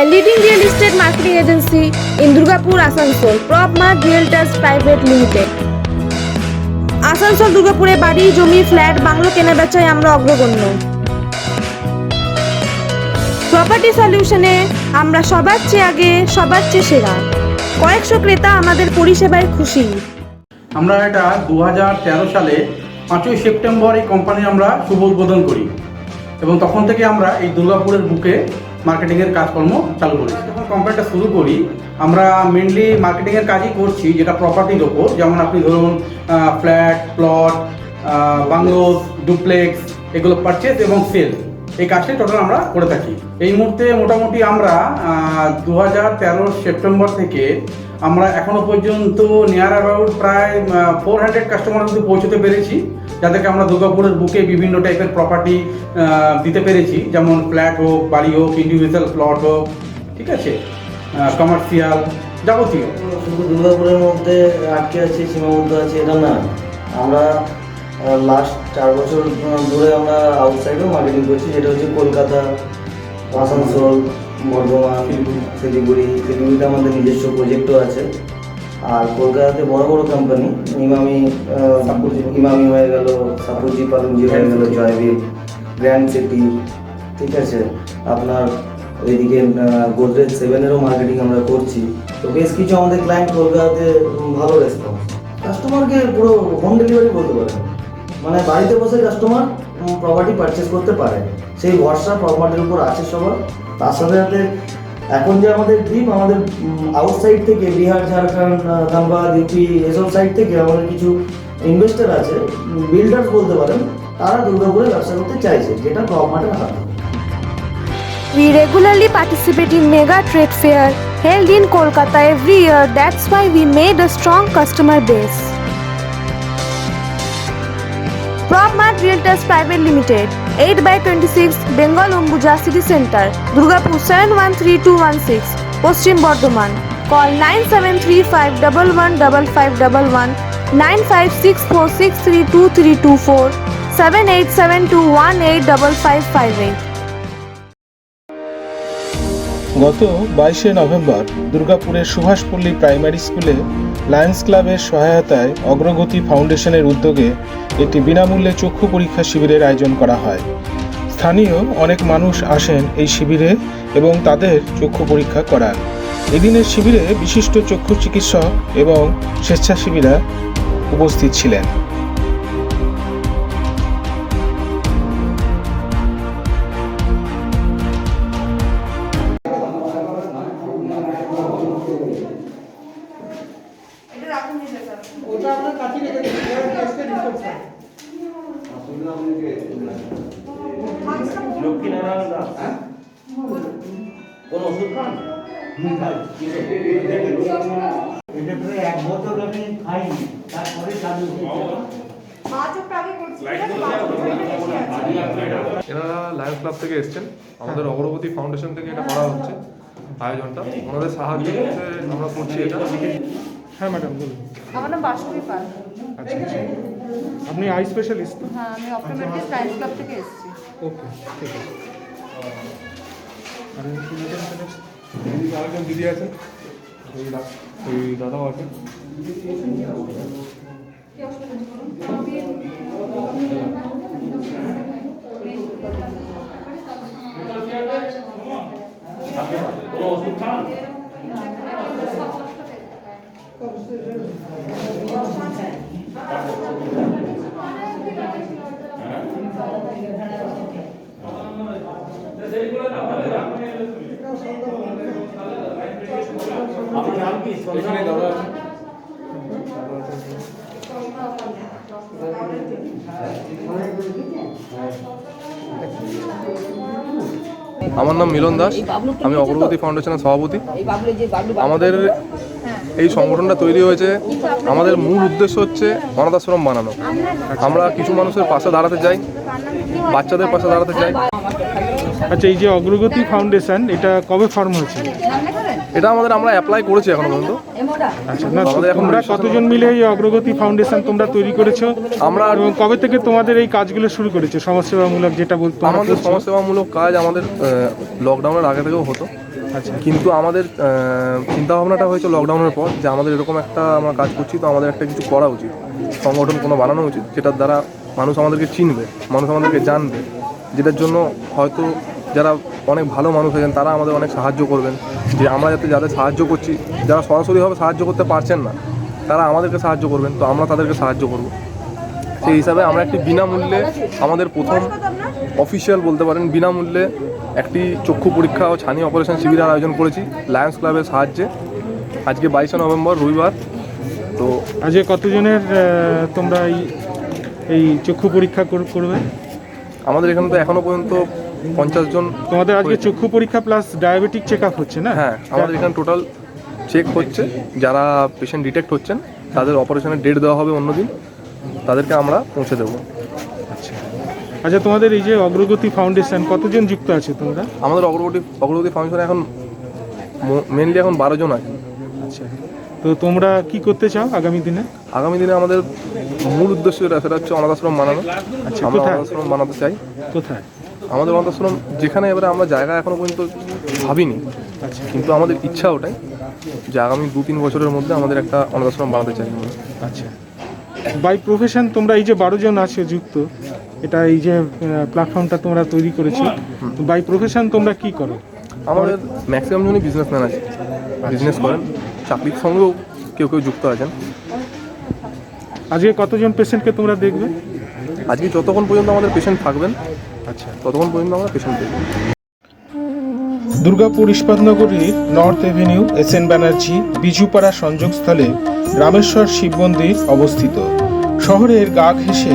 The leading real estate marketing agency in Durgapur, Asansol, PropMart Realtors Private Limited. Asansol দুর্গাপুরে বাড়ি জমি flat bungalow কেনা বেচায় আমরা অগ্রগণ্য। প্রপার্টি সলিউশনে আমরা সবার চেয়ে আগে সবার চেয়ে সেরা। কয়েকশো ক্রেতা আমাদের পরিষেবায় খুশি। আমরা এটা দু সালে পাঁচই সেপ্টেম্বর এই কোম্পানি আমরা শুভ উদ্বোধন করি। এবং তখন থেকে আমরা এই দুর্গাপুরের বুকে মার্কেটিংয়ের কাজকর্ম চালু করি। যখন কোম্পানিটা শুরু করি, আমরা মেনলি মার্কেটিংয়ের কাজই করছি যেটা প্রপার্টির ওপর। যেমন আপনি ধরুন ফ্ল্যাট প্লট বাংলোস ডুপ্লেক্স এগুলো পারচেস এবং সেল এই কাজটাই টোটাল আমরা করে থাকি। এই মুহূর্তে মোটামুটি আমরা দু হাজার তেরো সেপ্টেম্বর থেকে আমরা এখনও পর্যন্ত নিয়ার অ্যাবাউট প্রায় ফোর হান্ড্রেড কাস্টমার কিন্তু পৌঁছতে পেরেছি, যাদেরকে আমরা দুর্গাপুরের বুকে বিভিন্ন টাইপের প্রপার্টি দিতে পেরেছি, যেমন ফ্ল্যাট হোক, বাড়ি হোক ইন্ডিভিজুয়াল প্লট হোক, ঠিক আছে? কমার্শিয়াল যাবতীয়। শুধু দুর্গাপুরের মধ্যে আটকে আছে, সীমাবদ্ধ আছে, এটা না। আমরা লাস্ট চার বছর ধরে আমরা আউটসাইডেও মার্কেটিং করছি, যেটা হচ্ছে কলকাতা, আসানসোল বর্ধমান শিলিগুড়ি শিলিগুড়িতে আমাদের নিজস্ব প্রজেক্টও আছে। আর কলকাতাতে বড় বড় কোম্পানি ইমামি ইমামি হয়ে গেল সাপুজি পালুঞ্জি হয়ে গেল জয়বীর গ্র্যান্ড সিটি ঠিক আছে? আপনার ওইদিকে গোদরেজ সেভেনেরও মার্কেটিং আমরা করছি। তো বেশ কিছু আমাদের ক্লায়েন্ট কলকাতাতে ভালো রেসপন্স কাস্টমারকে পুরো হোম ডেলিভারি বলতে পারেন। মানে বাড়িতে বসে কাস্টমার প্রপার্টি পারচেস করতে পারে সেই ভরসা প্রপার্টির উপর আছে সবার তার সাথে সাথে এখন যে আমাদের ড্রিম আমাদের আউটসাইড থেকে বিহার, ঝাড়খণ্ড, ধানবাদ ইউপি এসব সাইড থেকে আমাদের কিছু ইনভেস্টার আছে বিল্ডার্স বলতে পারেন, তারা দুর্গাপুরে ব্যবসা করতে চাইছে, যেটা প্রপার্টির হাত। We regularly participate in mega trade fair held in Kolkata every year. That's why we made a strong customer base. Realtors Private Limited, 8 by 26 Bengal Umbuja City Center, Durgapur 713216, Postim Bordoman. Call 973 9564633224, 787218558. গত বাইশে November দুর্গাপুরের Subhashpalli primary স্কুলে Lions ক্লাবের সহায়তায় অগ্রগতি ফাউন্ডেশনের উদ্যোগে একটি বিনামূল্যে চক্ষু পরীক্ষা শিবিরের আয়োজন করা হয়। স্থানীয় অনেক মানুষ আসেন এই শিবিরে এবং তাদের চক্ষু পরীক্ষা করান। এদিনের শিবিরে বিশিষ্ট চক্ষু চিকিৎসক এবং স্বেচ্ছাসেবীরা উপস্থিত ছিলেন। বছর আমি খাইনি তারপরে চালু হয়েছে। এনারা লায়ন্স ক্লাব থেকে এসেছেন। আমাদের অগ্রগতি ফাউন্ডেশন থেকে এটা করা হচ্ছে আয়োজনটা। ওনাদের সাহায্যে আমরা করছি এটা। হ্যাঁ ম্যাডাম বলুন। আমার নাম বাসন্তী পাল। আচ্ছা আচ্ছা। আপনি আই স্পেশালিস্ট হ্যাঁ আমি অপটোমেট্রিক সায়েন্স ক্লাব থেকে এসেছি। ওকে ঠিক আছে। আর দিদি আরেকজন দিদি আছেন? ওই দা- ওই দাদাও আছেন আমার নাম মিলন দাস, আমি অগ্রগতি ফাউন্ডেশনের সভাপতি। আমাদের এই সংগঠনটা তৈরি হয়েছে। আমাদের মূল উদ্দেশ্য হচ্ছে অনাথ আশ্রম বানানো। আমরা কিছু মানুষের পাশে দাঁড়াতে চাই, বাচ্চাদের পাশে দাঁড়াতে চাই। আচ্ছা এই যে অগ্রগতি ফাউন্ডেশন, এটা কবে ফর্ম হয়েছে? এটা আমাদের আমরা অ্যাপ্লাই করেছি এখনও পর্যন্ত। আচ্ছা না তোমরা কতজন মিলে এই অগ্রগতি ফাউন্ডেশন তোমরা তৈরি করেছ? আমরা এবং কবে থেকে তোমাদের এই কাজগুলো শুরু করেছ? সমাজসেবামূলক যেটা বলতো আমাদের সমাজসেবামূলক কাজ আমাদের লকডাউনের আগে থেকেও হতো। আচ্ছা। কিন্তু আমাদের চিন্তা ভাবনাটা হয়েছে লকডাউনের পর যে আমাদের এরকম একটা আমরা কাজ করছি তো আমাদের একটা কিছু করা উচিত। সংগঠন কোনো বানানো উচিত যেটার দ্বারা মানুষ আমাদেরকে চিনবে মানুষ আমাদেরকে জানবে যেটার জন্য হয়তো যারা অনেক ভালো মানুষ আছেন তারা আমাদের অনেক সাহায্য করবেন। যে আমরা যাতে যাদের সাহায্য করছি যারা সরাসরিভাবে সাহায্য করতে পারছেন না তারা আমাদেরকে সাহায্য করবেন। তো আমরা তাদেরকে সাহায্য করব। সেই হিসাবে আমরা একটি বিনামূল্যে আমাদের প্রথম অফিসিয়াল বলতে পারেন বিনামূল্যে একটি চক্ষু পরীক্ষা ও ছানি অপারেশন শিবিরের আয়োজন করেছি লায়ন্স ক্লাবের সাহায্যে। আজকে বাইশে নভেম্বর রবিবার। তো আজকে কতজনের তোমরা এই এই চক্ষু পরীক্ষা কর- করবে? আমাদের এখানে তো এখনও পর্যন্ত পঞ্চাশ জন তোমাদের আজকে চক্ষু পরীক্ষা প্লাস ডায়াবেটিক চেক আপ হচ্ছে না? হ্যাঁ আমাদের এখানে টোটাল চেক হচ্ছে। যারা পেশেন্ট ডিটেক্ট হচ্ছেন তাদের অপারেশনের ডেট দেওয়া হবে অন্যদিন। তাদেরকে আমরা পৌঁছে দেবো। আচ্ছা। আচ্ছা তোমাদের এই যে অগ্রগতি ফাউন্ডেশন কতজন যুক্ত আছে তোমরা? আমাদের অগ্রগতি অগ্রগতি ফাউন্ডেশনে এখন মেনলি এখন বারো জন আছে। আচ্ছা। তো তোমরা কি করতে চাও আগামী দিনে? আগামী দিনে আমাদের মূল উদ্দেশ্য যেটা সেটা হচ্ছে অনাথ আশ্রম বানানো। আচ্ছা, আমরা কোথায়? অনাথ আশ্রম বানাতে চাই। কোথায়? আমাদের আশ্রম যেখানে এবারে আমরা জায়গা এখনও পর্যন্ত ভাবিনি কিন্তু আমাদের ইচ্ছা ওটাই যে আগামী দু তিন বছরের মধ্যে আমাদের একটা অনাথ আশ্রম বানাতে চাই। আমরা আচ্ছা। বাই প্রফেশন তোমরা এই যে বারো জন আছো যুক্ত এটা এই যে প্ল্যাটফর্মটা তোমরা তৈরি করেছ বাই প্রফেশন তোমরা কি করো? আমাদের ম্যাক্সিমাম জনই বিজনেসম্যান আছে। বিজনেস করেন চাকরির সঙ্গেও কেউ কেউ যুক্ত আছেন। আজকে কতজন পেশেন্টকে তোমরা দেখবে? আজকে যতক্ষণ পর্যন্ত আমাদের পেশেন্ট থাকবেন আচ্ছা ততক্ষণ পর্যন্ত আমরা Durgapur ইস্পাতনগরীর North Avenue S N Banerjee Bijupara সংযোগস্থলে Rameshwar Shiv মন্দির অবস্থিত। শহরের গা ঘেঁষে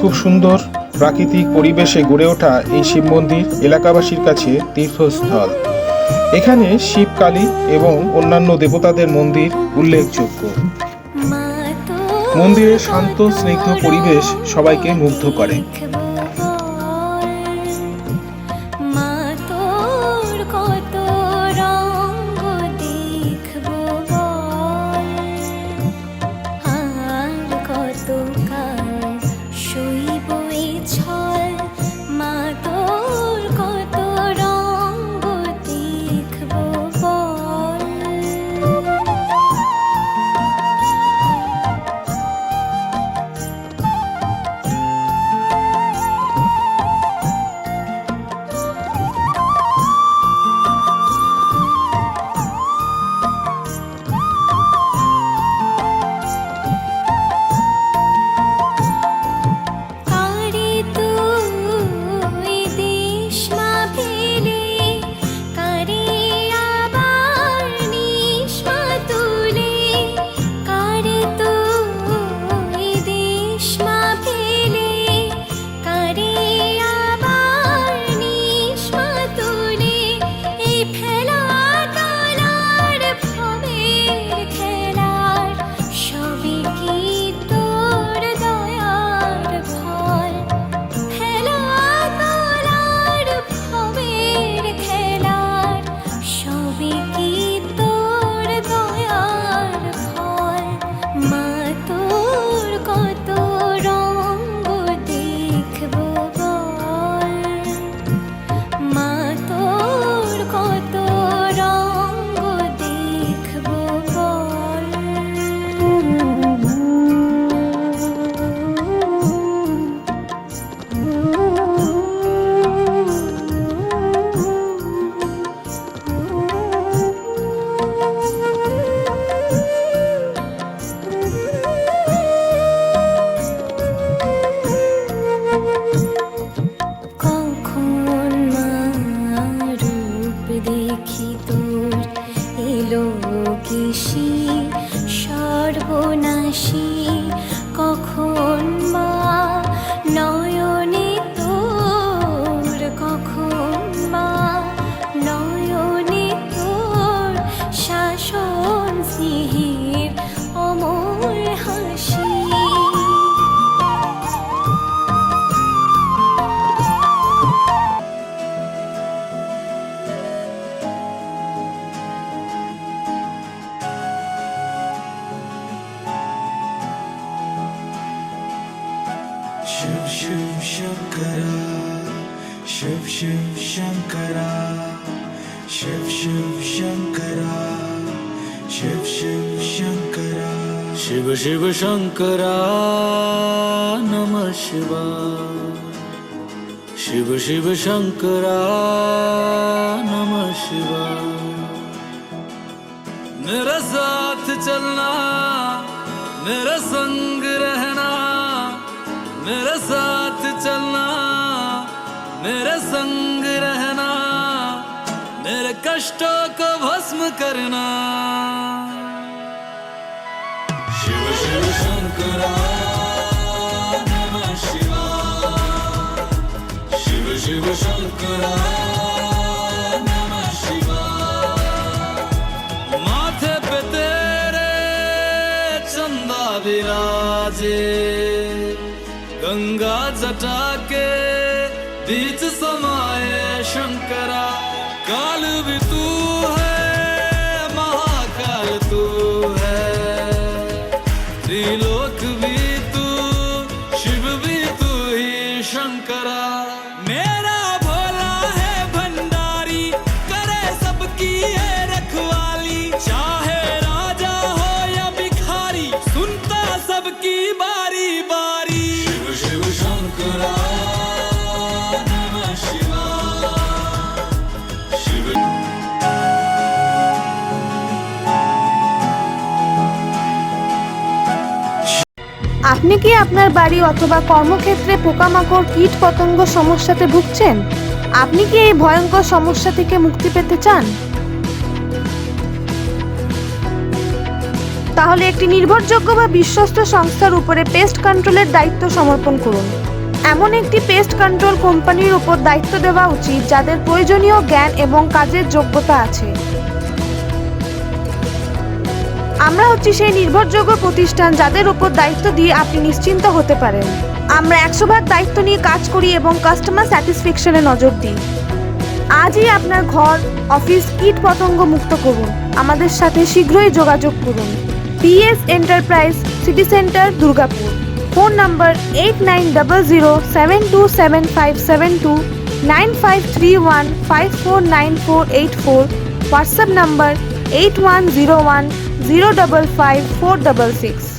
খুব সুন্দর প্রাকৃতিক পরিবেশে গড়ে ওঠা এই শিব মন্দির এলাকাবাসীর কাছে তীর্থস্থল। এখানে শিব কালী এবং অন্যান্য দেবতাদের মন্দির উল্লেখযোগ্য। মন্দিরের শান্ত, স্নিগ্ধ পরিবেশ সবাইকে মুগ্ধ করে। Shiv Shiv Shankara Shiv Shiv Shankara Shiv Shiv Shankara Shiv Shiv Shankara Shiv Shiv Shankara नमः शिवाय शिव शिव शंकरा नमः शिवाय मेरे साथ चलना मेरे संग रहना मेरे साथ चलना, मेरे संग रहना, मेरे कष्टों को भस्म करना। शिव शिव, शंकरा शिव। शिव शंकरा, नमः शिवाय माथे पे तेरे चंदा विराजे। गंगा जटा के बीच समाये शंकरा. काल भी तू আপনি কি আপনার বাড়ি অথবা কর্মক্ষেত্রে পোকামাকড় কীট পতঙ্গ সমস্যাতে ভুগছেন? আপনি কি এই ভয়ঙ্কর সমস্যা থেকে মুক্তি পেতে চান? তাহলে একটি নির্ভরযোগ্য বা বিশ্বস্ত সংস্থার উপরে পেস্ট কন্ট্রোলের দায়িত্ব সমর্পণ করুন। এমন একটি পেস্ট কন্ট্রোল কোম্পানির উপর দায়িত্ব দেওয়া উচিত যাদের প্রয়োজনীয় জ্ঞান এবং কাজের যোগ্যতা আছে। আমরা হচ্ছি সেই নির্ভরযোগ্য প্রতিষ্ঠান যাদের উপর দায়িত্ব দিয়ে আপনি নিশ্চিন্ত হতে পারেন। আমরা একশো ভাগ দায়িত্ব নিয়ে কাজ করি এবং কাস্টমার স্যাটিসফ্যাকশনে নজর দিই। আজই আপনার ঘর অফিস কীট পতঙ্গ মুক্ত করুন। আমাদের সাথে শীঘ্রই যোগাযোগ করুন। PS enterprise city centre Durgapur phone number eight nine double zero seven two seven five seven two nine five three one five four nine four eight four WhatsApp number eight one zero one zero double five four double six